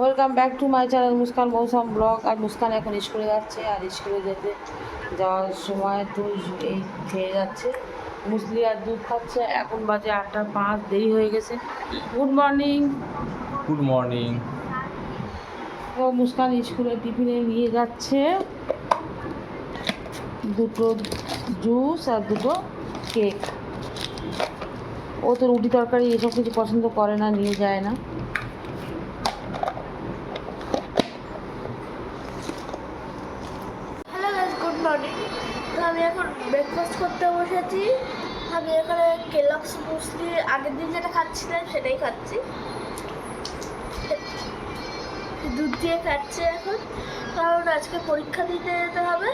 Welcome back to my channel Muskan Mousam vlog আর মুস্কান এখন স্কুলে যাচ্ছে আর স্কুলে যেতে যাওয়ার সময় তো এই খেয়ে যাচ্ছে। মুসলি আর দুধ খাচ্ছে। এখন বাজে আটটা পাঁচ দেরি হয়ে গেছে। গুড মর্নিং গুড মর্নিং ও মুস্কান স্কুলে টিফিনে নিয়ে যাচ্ছে। দুটো জুস আর দুটো কেক। ও তো রুটি তরকারি এসব কিছু পছন্দ করে না নিয়ে যায় না হ্যালো গাইস গুড মর্নিং তো আমি এখন ব্রেকফাস্ট করতে বসেছি। আমি এখানে কেলক্স মুসলি আগের দিন যেটা খাচ্ছিলাম সেটাই খাচ্ছি। দুধ দিয়ে খাচ্ছি এখন। কারণ আজকে পরীক্ষা দিতে যেতে হবে।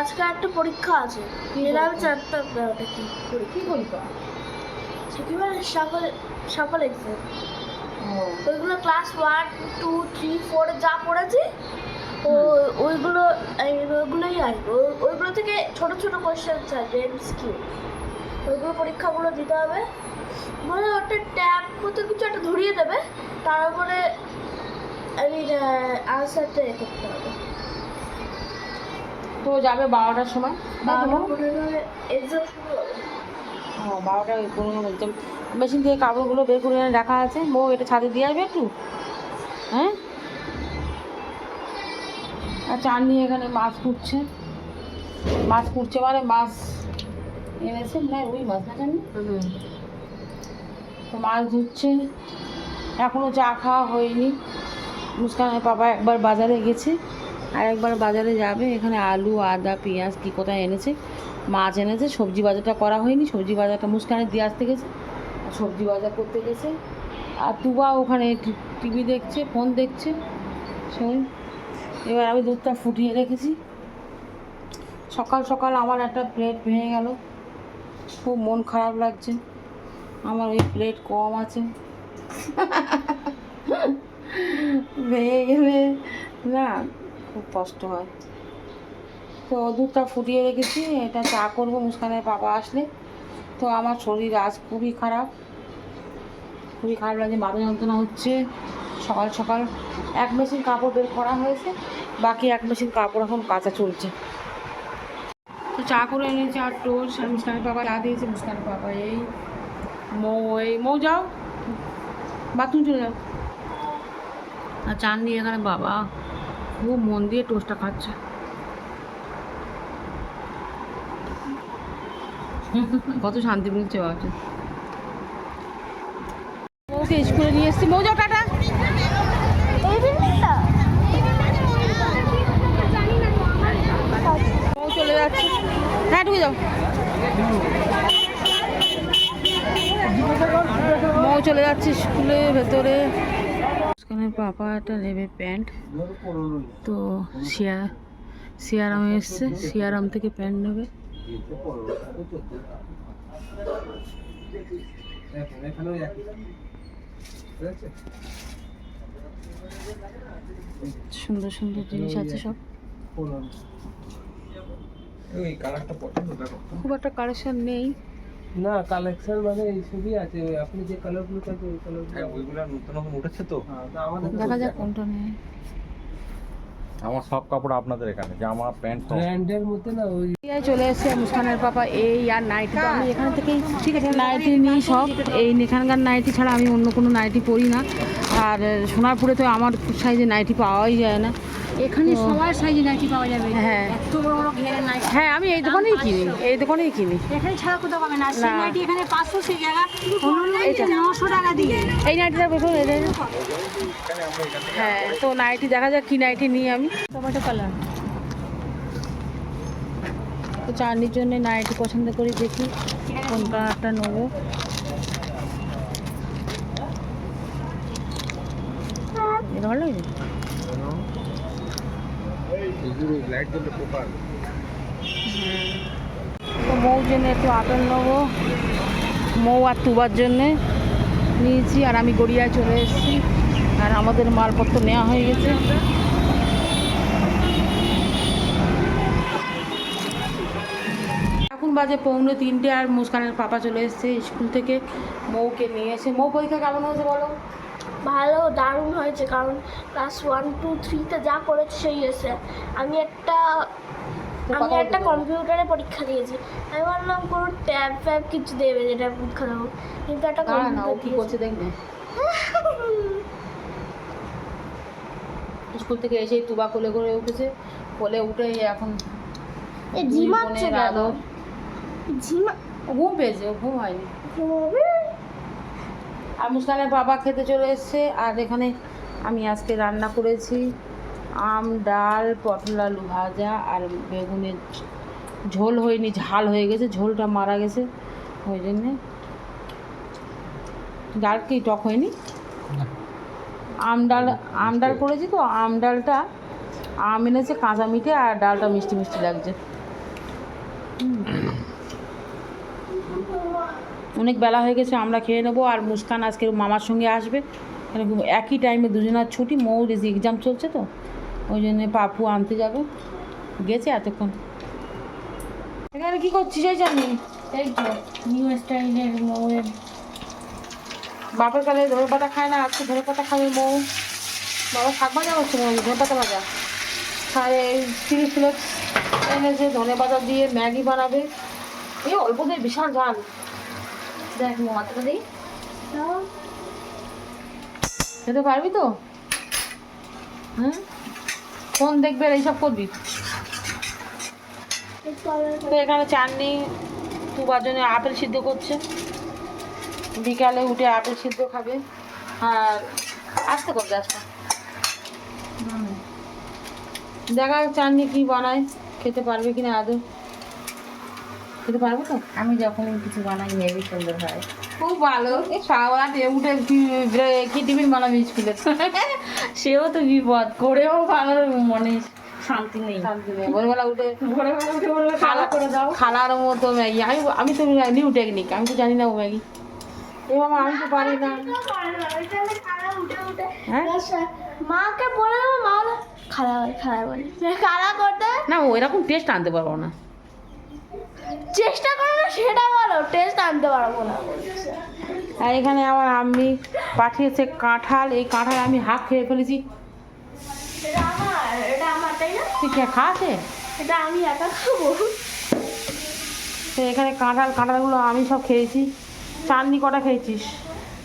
আজকে একটা পরীক্ষা আছে। আমি জানতাম না ওটা কি পরীক্ষা। সে কি বলে সকল সকল এক্সাম ওইগুলো class one two three four যা পড়েছি ও ওইগুলো ওইগুলোই আসবে ওই- ওইগুলো থেকে ছোট ছোট কোয়েশ্চেন আসবে এমসকিউ ওইগুলো পরীক্ষাগুলো দিতে হবে। মানে ওটা ট্যাব মতো কিছু একটা ধরিয়ে দেবে। তার উপরে আমি আনসারটা এ করতে হবে। তো যাবে বারোটার সময়? এক্সাম শুরু হবে। ও বারোটা পনেরো মেশিন থেকে কাপড়গুলো বের করে রাখা আছে। বউ এটা ছাদে দিয়ে আসবে একটু? আর চার নিয়ে এখানে মাছ কুটছে মাছ কুটছে মানে মাছ এনেছে, না, ওই মাছ না তো মাছ ধুচ্ছে। এখনও চা খাওয়া হয়নি। মুস্কানের বাবা একবার বাজারে গেছে, আর একবার বাজারে যাবে। এখানে আলু, আদা, পেঁয়াজ কী কোথায় এনেছে, মাছ এনেছে। সবজি বাজারটা করা হয়নি। সবজি বাজারটা মুস্কানের দিয়ে আসতে গেছে সবজি বাজার করতে গেছে। আর তুবা ওখানে টিভি দেখছে, ফোন দেখছে। শোন। এবার আমি দুধটা ফুটিয়ে রেখেছি। সকাল সকাল আমার একটা প্লেট ভেঙে গেল। খুব মন খারাপ লাগছে। আমার ওই প্লেট কম আছে। ভেঙে গেলে না খুব কষ্ট হয়। তো দুধটা ফুটিয়ে রেখেছি। এটা চা করব মুস্কানের বাবা আসলে। তো আমার শরীর আজ খুবই খারাপ। খুবই খারাপ লাগছে মাথা যন্ত্রণা হচ্ছে। সকাল সকাল এক মেশিন কাপড় বের করা হয়েছে, বাকি এক মেশিন কাপড় এখন কাঁচা চলছে। তো চা করে এনেছি আর টোস্ট মুস্কানের বাবা চা দিয়েছে, মুস্কানের বাবা এই, মৌ এই, মৌ যাও, বাথরুম চলে যাও। আর চান দিয়ে এখানে বাবা খুব মন দিয়ে টোস্টটা খাচ্ছে। কত শান্তি মিলছে বাবাকে ওকে স্কুলে নিয়ে এসেছি। মৌ টাটা। চলে যাচ্ছে। হ্যাঁ ঢুকে যাও। মৌ চলে যাচ্ছে স্কুলের ভেতরে। মুস্কানের পাপা একটা নেবে প্যান্ট। তো শিয়া শিয়ারামে এসছে। শিয়ারাম থেকে প্যান্ট নেবে। সুন্দর সুন্দর জিনিস আছে সব। ওই কালারটা পছন্দ খুব একটা কালেকশন নেই। না কালেকশন মানে এই সবই আছে ওই আপনি যে কালারগুলো থাকে ওই কালারগুলো হ্যাঁ ওইগুলো নতুন নতুন উঠেছে তো। আমাদের দেখা যাক কোনটা নেই আমার সব কাপড় আপনাদের এখানে জামা প্যান্ট প্যান্টের ব্র্যান্ডের মধ্যে না ওই চলে এসেছে মুসকানের পাপা এই আর নাইটি তো আমি এখান থেকেই ঠিক আছে নাইটি নিই সব। এই এখানকার নাইটি ছাড়া আমি অন্য কোনো নাইটি পরি না। আর সোনারপুরে তো আমার সাইজে নাইটি পাওয়াই যায় না। এখানে সবার সাইজে নাইটি পাওয়া যাবে। হ্যাঁ এত বড় বড় ঘেরে নাইটি হ্যাঁ আমি এই দোকানেই কিনি এই দোকানেই কিনি। এখানে ছাড়া কোথাও পাবে না। সেই নাইটি এখানে পাঁচশো সেই জায়গা। অন্য টাকা দিয়ে। এই নাইটিটা হ্যাঁ তো নাইটি দেখা যাক কি নাইটি নিই আমি। টমেটো কালার তো চাটনির জন্য নাইটি পছন্দ করি দেখি কোন কালারটা নেব। এটা ভালো লাগে। মৌর জন্য একটু আপেল মৌ আর তুবার জন্যে নিয়েছি, আর আমি গড়িয়ায় চলে এসেছি। আর আমাদের মালপত্র নেওয়া হয়ে গেছে। এখন বাজে পৌনে তিনটে আর মুস্কানের পাপা চলে এসেছে স্কুল থেকে। মৌকে নিয়ে এসে মৌ পরীক্ষা কেমন হয়েছে বলো? ভালো দারুণ হয়েছে কারণ ক্লাস ওয়ান টু থ্রিতে যা করেছে সেই এসে আমি একটা আমি একটা কম্পিউটারে পরীক্ষা দিয়েছি। আমি ভাবলাম কোনো ট্যাব ফ্যাব কিছু দেবে যেটা পরীক্ষা দেবো? কিন্তু একটা কম্পিউটার কি করছে দেখবে। স্কুল থেকে এসেই তুবা কোলে করে উঠেছে। কোলে উঠে এখন ঝিমাচ্ছে ঝিমা ঘুম পেয়েছে ঘুম হয়নি। ঘুমাবে? আর মুস্কানের বাবা খেতে চলে এসছে আর এখানে আমি আজকে রান্না করেছি আম ডাল পটল আলু ভাজা আর বেগুনের ঝোল হয়নি ঝাল হয়ে গেছে ঝোলটা মারা গেছে ওই জন্যে। ডাল কি টক হয়নি? আম ডাল আম ডাল করেছি তো আম ডালটা আম এনেছে কাঁচা মিঠে আর ডালটা মিষ্টি মিষ্টি লাগছে। অনেক বেলা হয়ে গেছে, আমরা খেয়ে নেব। আর মুস্কান আজকে মামার সঙ্গে আসবে। একই টাইমে দুজনের ছুটি, মৌর এক্সাম চলছে তো, ওই জন্যে পাপু আনতে যাবে। গেছে এতক্ষণ। এখানে কি করছিস এই জানি? এই তো নিউ স্টাইলের মৌয়ের বাপের কালে ধরে পাতা খায় না, আজকে ধরে পাতা খাবে মৌ বাবা শাক ভাজা করছে মৌ ধরে পাতা ভাজা। এই চিলি ফ্লেক্স এনেছে ধনে পাতা দিয়ে ম্যাগি বানাবে। এই অল্প বিশাল ঝাল। দেখ মাথাটা দিই। খেতে পারবি তো? হুম? ফোন দেখবে আর এইসব করবি? তো এখানে চাটনি দুবার জন্য আপেল সিদ্ধ করছে। বিকালে উঠে আপেল সিদ্ধ খাবে। আর আসতে করবে আসতে। দেখা চাটনি কি বানায় খেতে পারবে কিনা আদৌ। খেতে পারবে তো? আমি যখন কিছু বানাই হেভি সুন্দর হয়। খুব ভালো। সকালবেলা দিয়ে উঠে কি- টিফিন বানাবি স্কুলে? সেও তো বিপদ। করেও ভালো মনে শান্তি নেই। শান্তি নেই। ভোরবেলা উঠে ভোরবেলা উঠে বলবে খালা করে দাও। খালার মতো ম্যাগি। আমি আমি তো নিউ টেকনিক আমি তো জানি না ও ম্যাগি। এ বাবা আমি তো পারি না। হ্যাঁ? মাকে বলে মা বলে, খারাপ হয় খারাপ হয় খারাপ করতে না ওইরকম টেস্ট আনতে পারব না। চেষ্টা করো না সেটা বলো টেস্ট আনতে পারব না। আর এখানে আমার আমি পাঠিয়েছে কাঁঠাল এই কাঁঠাল আমি হাফ খেয়ে ফেলেছি। এটা আমার এটা আমার তাই না? তুই কে খাওয়াছে এটা আমি একা খাব। তো এখানে কাঁঠাল কাঁঠালগুলো আমি সব খেয়েছি। চাটনি কটা খেয়েছিস?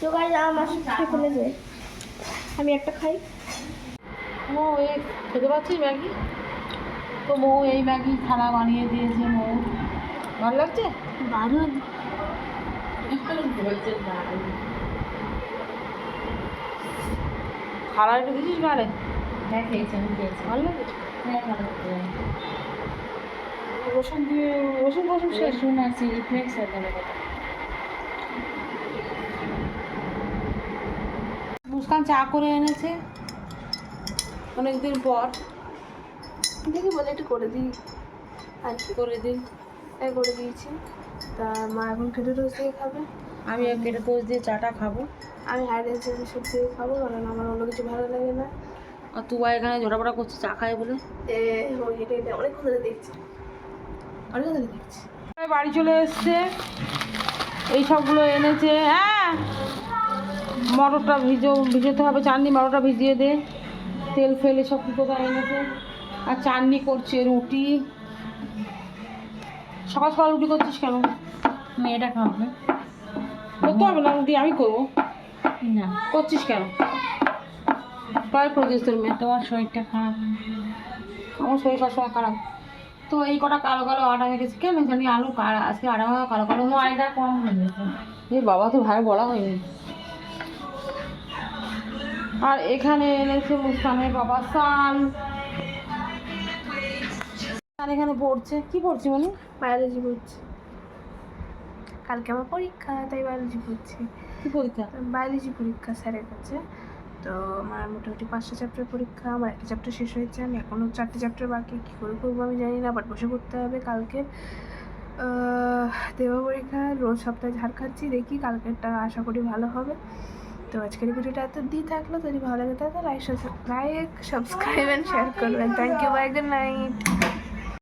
জোগাড় আমার খেয়ে ফেলেছে আমি একটা খাই। মো এই খেতে পাচ্ছিস ম্যাগি? তো মৌ এই ম্যাগি খানা বানিয়ে দিয়েছে মৌ। ভালো লাগছে? দারুণ। খালা একটু দিছিস গাড়ে হ্যাঁ খেয়েছি আমি খেয়েছি। ভালো লাগে হ্যাঁ ভালো। রসুন দিয়ে রসুন রসুন শেষ? রসুন আর চিলি ফ্লেক্স আর মুস্কান চা করে এনেছে। অনেকদিন পর। দেখি বলে একটু করে দিই। আর কি? করে দিন তাই করে দিয়েছি। তা মা এখন খেতে টোস্ট দিয়ে খাবে। আমি কেটে পোস্ট দিয়ে চাটা খাব। আমি হাইড্রেট সব দিয়ে খাব কারণ আমার অন্য কিছু ভালো লাগে না। আর তুবা এখানে ঝোটাপটা করছে চা খায় বলে? এ ওই হেঁটে হেঁটে অনেক ধরে দেখছি। অনেক ধরে দেখছি। বাড়ি চলে এসছে। এই সবগুলো এনেছে হ্যাঁ। মটরটা ভিজো ভিজোতে হবে চাটনি মটরটা ভিজিয়ে দে। তেল ফেল এসব কি কোথায় এনেছে? আর চাটনি করছে রুটি। সকাল সকাল রুটি করছিস কেন? মেয়েটা খাবে। করতে হবে না রুটি আমি করব। না। করছিস কেন? টয় করেছিস তোর মেয়ে। তোমার শরীরটা খারাপ। আমার শরীর সবসময় খারাপ। তো এই কটা কালো কালো আটা মেখেছি কেন জানি আলু আজকে আটা কালো কালো। ময়দা কম হয়ে বাবা তো ভাই বলা হয়নি। আর এখানে এনেছে মুস্কানের বাবা সাল। আর এখানে পড়ছে। কি পড়ছি মানে? বায়োলজি পড়ছি। কালকে আমার পরীক্ষা তাই বায়োলজি পড়ছি। কি পরীক্ষা? বায়োলজি পরীক্ষা স্যারের কাছে। তো আমার মোটামুটি পাঁচটা চ্যাপ্টার পরীক্ষা আমার একটা চ্যাপ্টার শেষ হয়েছে আমি এখনও চারটে চ্যাপ্টার বাকি। কী করে করব আমি জানি না বাট বসে পড়তে হবে কালকে। দেওয়া পরীক্ষা রোজ সপ্তাহে ঝাড় খাচ্ছি দেখি কালকেরটা আশা করি ভালো হবে। তো আজকের ভিডিওটা এত দিয়ে থাকল যদি ভালো লাগে তাহলে like like subscribe and share করবেন। Thank you bye good night